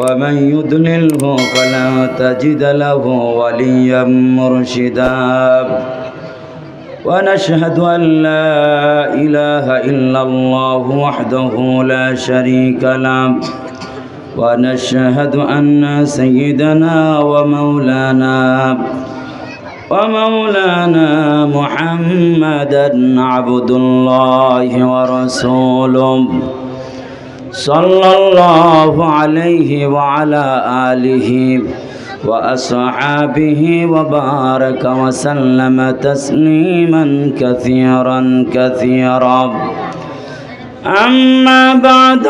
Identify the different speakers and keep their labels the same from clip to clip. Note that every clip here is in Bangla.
Speaker 1: ومن يضلله فلا تجد له وليا مرشدا. ونشهد أن لا إله إلا الله وحده لا شريك له. ونشهد أن سيدنا ومولانا ومولانا محمدا عبد الله ورسوله. صلى الله عليه وعلى آله وأصحابه وبارك وسلم تسليما كثيرا كثيرا. أما بعد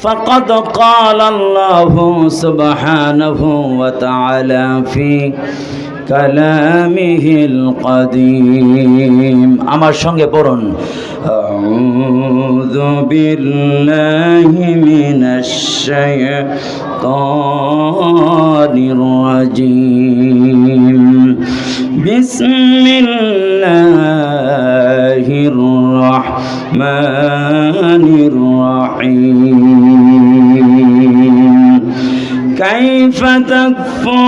Speaker 1: فقد قال الله سبحانه وتعالى في كلامه القديم. أما شنغي برون أعوذ بالله من الشيطان الرجيم. بسم الله الرحمن الرحيم. كيف تكفر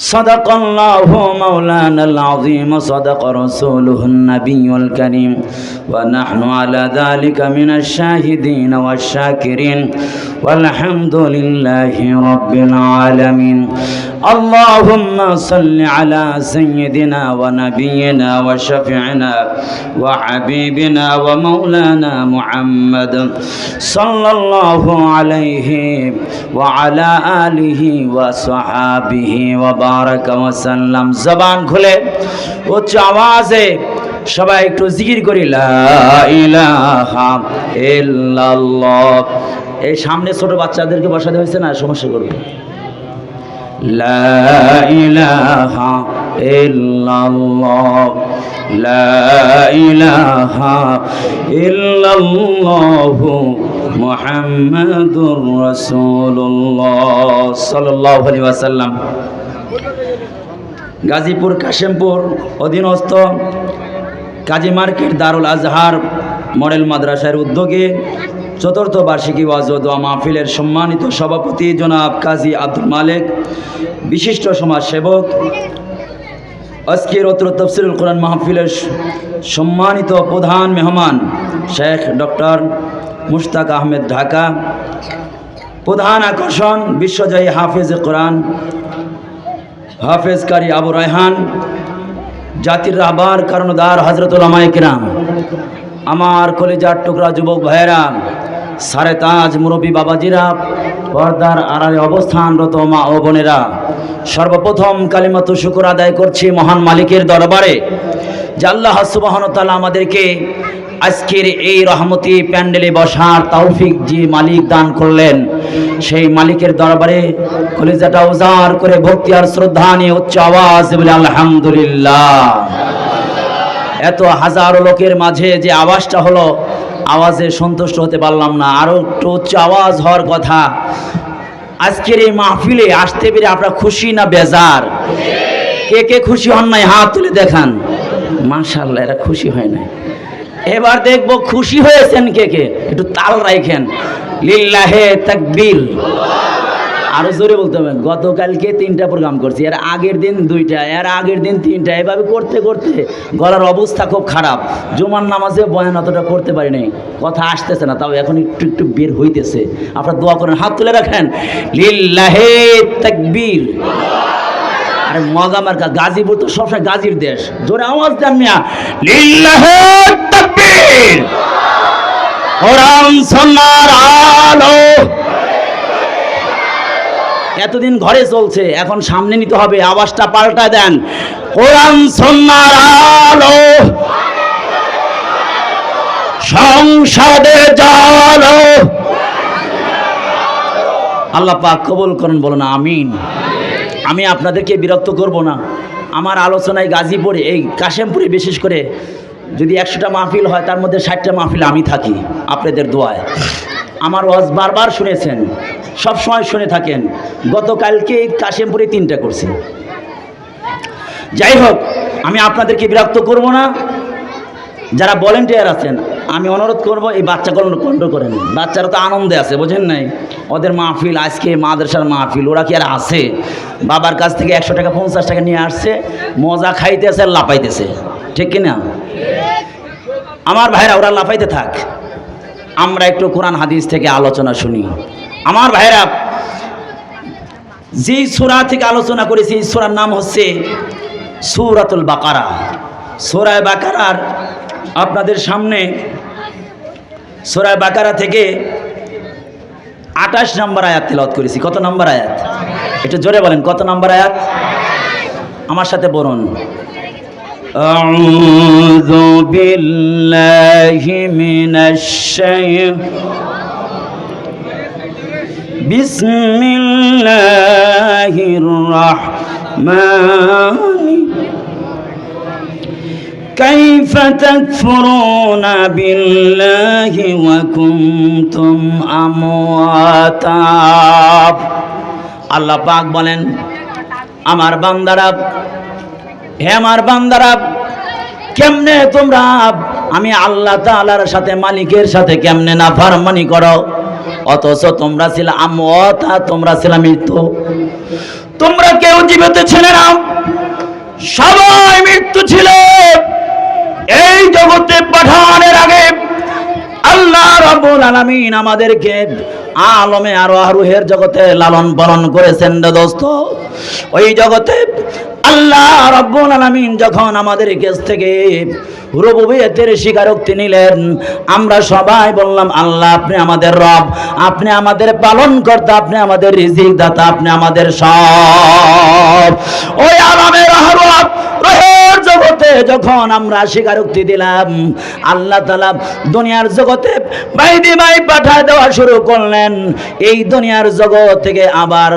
Speaker 1: صدق الله مولانا العظيم صدق رسوله النبي الكريم. ونحن على ذلك من الشاهدين والشاكرين. والحمد لله رب العالمين. اللهم صل على سيدنا ونبينا وشفيعنا وحبيبنا ومولانا محمد صلى الله عليه وعلى آله وصحابه وبارك وسلم زبان খুলে উচ্চ আওয়াজে সবাই একটু জিকির করি লা ইলাহা ইল্লাল্লাহ এই সামনে ছোট বাচ্চাদেরকে বসাতে হয়েছে না সমস্যা করবে لا إله إلا الله لا إله إلا الله محمد رسول الله صلى الله عليه وسلم গাজীপুর কাশেমপুর অধীনস্থ কাজী মার্কেট দারুল আজহার মডেল মাদ্রাসার উদ্যোগে চতুর্থ বার্ষিকী ওয়াজ ও দোয়া মাহফিলের সম্মানিত সভাপতি জনাব কাজী আব্দুল মালেক, বিশিষ্ট সমাজসেবক, আজকের অত্র তফসিরুল কোরআন মাহফিলের সম্মানিত প্রধান মেহমান শেখ ডক্টর মুশতাক আহমেদ ঢাকা, প্রধান আকর্ষণ বিশ্বজয়ী হাফেজ কোরআন হাফেজ কারি আবু রায়হান, জাতির রাহবার কারণদার হজরতুল আমায়করাম আমার কলেজার টুকরা যুবক ভাইয়েরা সারে তাজ মুরব্বী বাবাজিরা, পর্দার আড়ালে অবস্থানরত মা ও বোনেরা, সর্বপ্রথম কালিমাত শুকুর আদায় করছি মহান মালিকের দরবারে, যে আল্লাহ সুবাহনতালা আমাদেরকে আজকের এই রহমতি প্যান্ডেলে বসার তৌফিক যে মালিক দান করলেন, সেই মালিকের দরবারে কলিজাটা উজাড় করে ভক্তি আর শ্রদ্ধা নিয়ে উচ্চ আওয়াজ বলে আলহামদুলিল্লাহ। এত হাজারো লোকের মাঝে যে আওয়াজটা হলো আওয়াজে সন্তুষ্ট হতে পারলাম না। আরও একটু উচ্চ আওয়াজ হওয়ার কথা। আজকের এই মাহফিলে আসতে পেরে আপনার খুশি না বেজার? কে কে খুশি হন নাই? হাত তুলে দেখান। মাশাল্লাহ এরা খুশি হয় নাই। এবার দেখব খুশি হয়েছেন কে কে। একটু তাল রাখেন লিল্লাহে তাকবীর। আরও জোরে বলতে হবে। গতকালকে তিনটা প্রোগ্রাম করছি, এর আগের দিন দুইটা, এর আগের দিন তিনটা। এভাবে করতে করতে গলার অবস্থা খুব খারাপ। জুমার নামাজে বয়ান অতটা করতে পারি নাই। কথা আসতেছে না, তাও এখন একটু একটু বের হইতেছে। আপনারা দোয়া করেন, হাত তুলে রাখেন। লিল্লাহে তাকবীর। আরে মজা মার্কা, গাজীপুর তো সবসময় গাজীর দেশ। জোরে আওয়াজ দেন মিয়া। লিল্লাহে তাকবীর। কোরআন সন্ন্যার আলো। এতদিন ঘরে চলছে, এখন সামনে নিতে হবে, আওয়াজটা পাল্টা দেন। কোরআন সন্ন্যার আলো। সংসদে জালো। আল্লাহ পাক কবুল করুন, বলুন আমিন। আমি আপনাদেরকে বিরক্ত করব না। আমার আলোচনায় গাজীপুরে, এই কাশেমপুরে বিশেষ করে, যদি একশোটা মাহফিল হয়, তার মধ্যে ষাটটা মাহফিল আমি থাকি, আপনাদের দোয়ায়। আমার ওয়াজ বারবার শুনেছেন। সব সময় শুনে থাকেন, গতকালকে কাশিমপুরে তিনটা করছি। যাই হোক, আমি আপনাদেরকে বিরক্ত করব না। যারা ভলেন্টিয়ার আছেন, আমি অনুরোধ করব এই বাচ্চাগুলো কন্ট্রোল করেন বাচ্চারা তো আনন্দে আছে, বোঝেন নাই? ওদের মাহফিল, আজকে মাদ্রাসার মাহফিল, ওরা কি আর আছে? বাবার কাছ থেকে একশো টাকা, পঞ্চাশ টাকা নিয়ে আসছে, মজা খাইতেছে আর লাপাইতেছে ঠিক কিনা আমার ভাইরা, ওরা লাফাইতে থাক। আমরা একটু কোরআন, হাদিস থেকে আলোচনা শুনি। আমার ভাইরা যে সুরা থেকে আলোচনা করেছি এই সুরার নাম হচ্ছে সুরাতুল বাকারা সুরায় বাকারার আপনাদের সামনে সুরায় বাকারা থেকে আঠাশ নম্বর আয়াত তেলাওয়াত করেছি কত নম্বর আয়াত একটু জোরে বলেন কত নম্বর আয়াত আমার সাথে বলুন أعوذ بالله من الشيطان بسم الله الرحمن كيف تكفرون بالله وكنتم أمواتا আল্লাহ পাক বলেন আমার বান্দারা হে আমার বান্দারা কেমনে তোমরা আমি আল্লাহ তাআলার সাথে মালিকের সাথে কেমনে না ফারমানি করো অথচ তোমরা ছিল আমতা তোমরা ছিল মৃত্যু। তোমরা কেউ জীবিত ছিলে না। সবাই মৃত্যু ছিল। এই জগতে পাঠানের আগে আল্লাহ রাব্বুল আলামিন আমাদেরকে আলমে আর আরুহের জগতে লালন পালন করেছেন দোস্ত। ওই জগতে আল্লাহ রব্বুল আলামিন যখন আমাদের কাছ থেকে রুবুবিয়তের স্বীকারোক্তি নিলেন, আমরা সবাই বললাম, আল্লাহ, আপনি আমাদের রব, আপনি আমাদের পালন কর্তা আপনি আমাদের রিজিক দাতা আপনি আমাদের সব ওই আলমের আহরব রহের জগতে যখন আমরা স্বীকারোক্তি দিলাম, আল্লাহ তালা দুনিয়ার জগতে বাইদি বাই পাঠায় দেওয়া শুরু করলেন। এই দুনিয়ার জগৎ থেকে আবার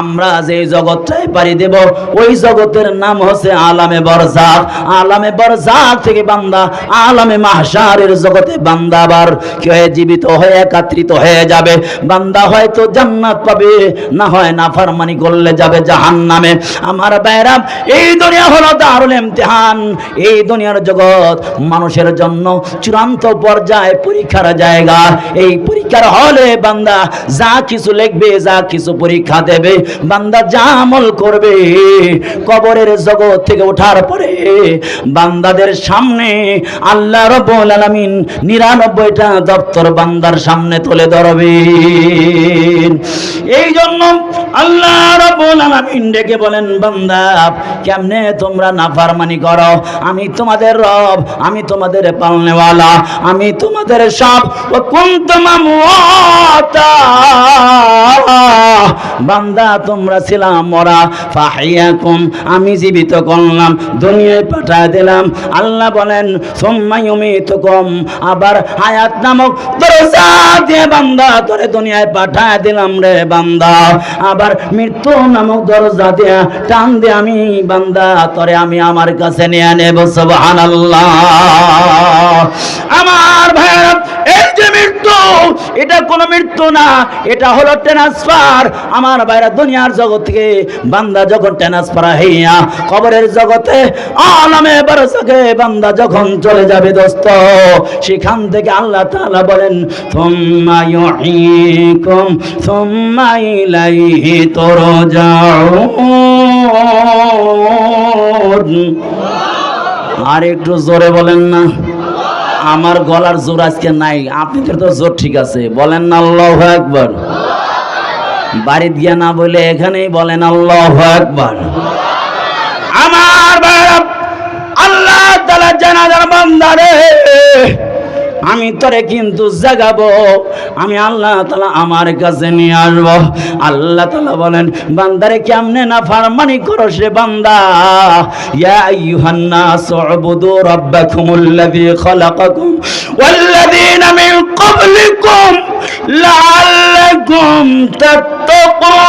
Speaker 1: আমরা যে জগৎটায় পাড়ি দেব, ওই জগতের নাম হচ্ছে আলামে বরজাক আলামে বরজাক থেকে বান্দা, আলামে মাহশারের জগতে বান্দা আবার কি হয়ে জীবিত হয়ে একাত্রিত হয়ে যাবে? বান্দা হয়তো জান্নাত পাবে, না হয় না ফারমানি করলে যাবে জাহান্নামে। আমার বাইরাম এই দুনিয়া হলো দারুল ইমতিহান। এই দুনিয়ার জগৎ মানুষের জন্য চূড়ান্ত পর্যায়ে পরীক্ষার জায়গা। এই পরীক্ষার হলে বান্দা যা কিছু লিখবে, যা কিছু পরীক্ষা দেবে, বান্দা যা আমল করবে, কবরের জগৎ থেকে ওঠার পরে বান্দাদের সামনে আল্লাহ রব্বুল আলামিন নিরানব্বইটা দপ্তর বান্দার সামনে তুলে ধরবেন এই জন্য আল্লাহ রব্বুল আলামিন ডেকে বলেন, বান্দা, কেমনে তোমরা নাফরমানি করো? আমি তোমাদের রব, আমি তোমাদের পালনেওয়ালা, আমি তোমাদের সব। বান্দা, তোমরা ছিলাম মরা, ফাহিয়াকুম, আমি জীবিত করলাম, দুনিয়ায় পাঠায় দিলাম। আল্লাহ বলেন, সুম্মা ইউমিতুকুম, আবার হায়াত নামক দরজা দিয়ে বান্দা, তোরে দুনিয়ায় পাঠায় দিলাম রে বান্দা। আবার মৃত্যু নামক দরজা দিয়ে টান দিয়ে আমি, বান্দা, তোরে আমি আমার কাছে নিয়ে নেব সুবহানাল্লাহ। আমার ভাইরা এই যে মৃত্যু, এটা কোনো মৃত্যু না, এটা হলো ট্রান্সফার আমার বাইরে দুনিয়ার জগৎ থেকে বান্দা যখন ট্রান্সফার হইয়া কবরের জগতে, আলামে বারসাকে বান্দা যখন চলে যাবে দোস্ত, সেখান থেকে আল্লাহ তাআলা বলেন, সুম্মা ইউহীকুম, সুম্মা ইলাইহি তুরজাউন। আর একটু জোরে বলেন না। আমার গলার জোর আজকে নাই, আপনাদের তো জোর ঠিক আছে। বলেন না আল্লাহ একবার বাড়ি গিয়া না বলে এখানেই বলেন আল্লাহ একবার আমার আল্লাহ তালা জানাজার বান্দারে। আমি তোরে কিন্তু জাগাবো। আমি আল্লাহ তালা আমার কাছে নিয়ে আসব। আল্লাহ তালা বলেন, বান্দারে কেমনে না ফারমানি করো সে বান্দা? ইয়া আইয়ুহান নাস উবুদু রাব্বাকুমুল্লাযী খালাকাকুম ওয়াল্লাযীনা মিন ক্বাবলিকুম লাআল্লাকুম তাত্তাকুন।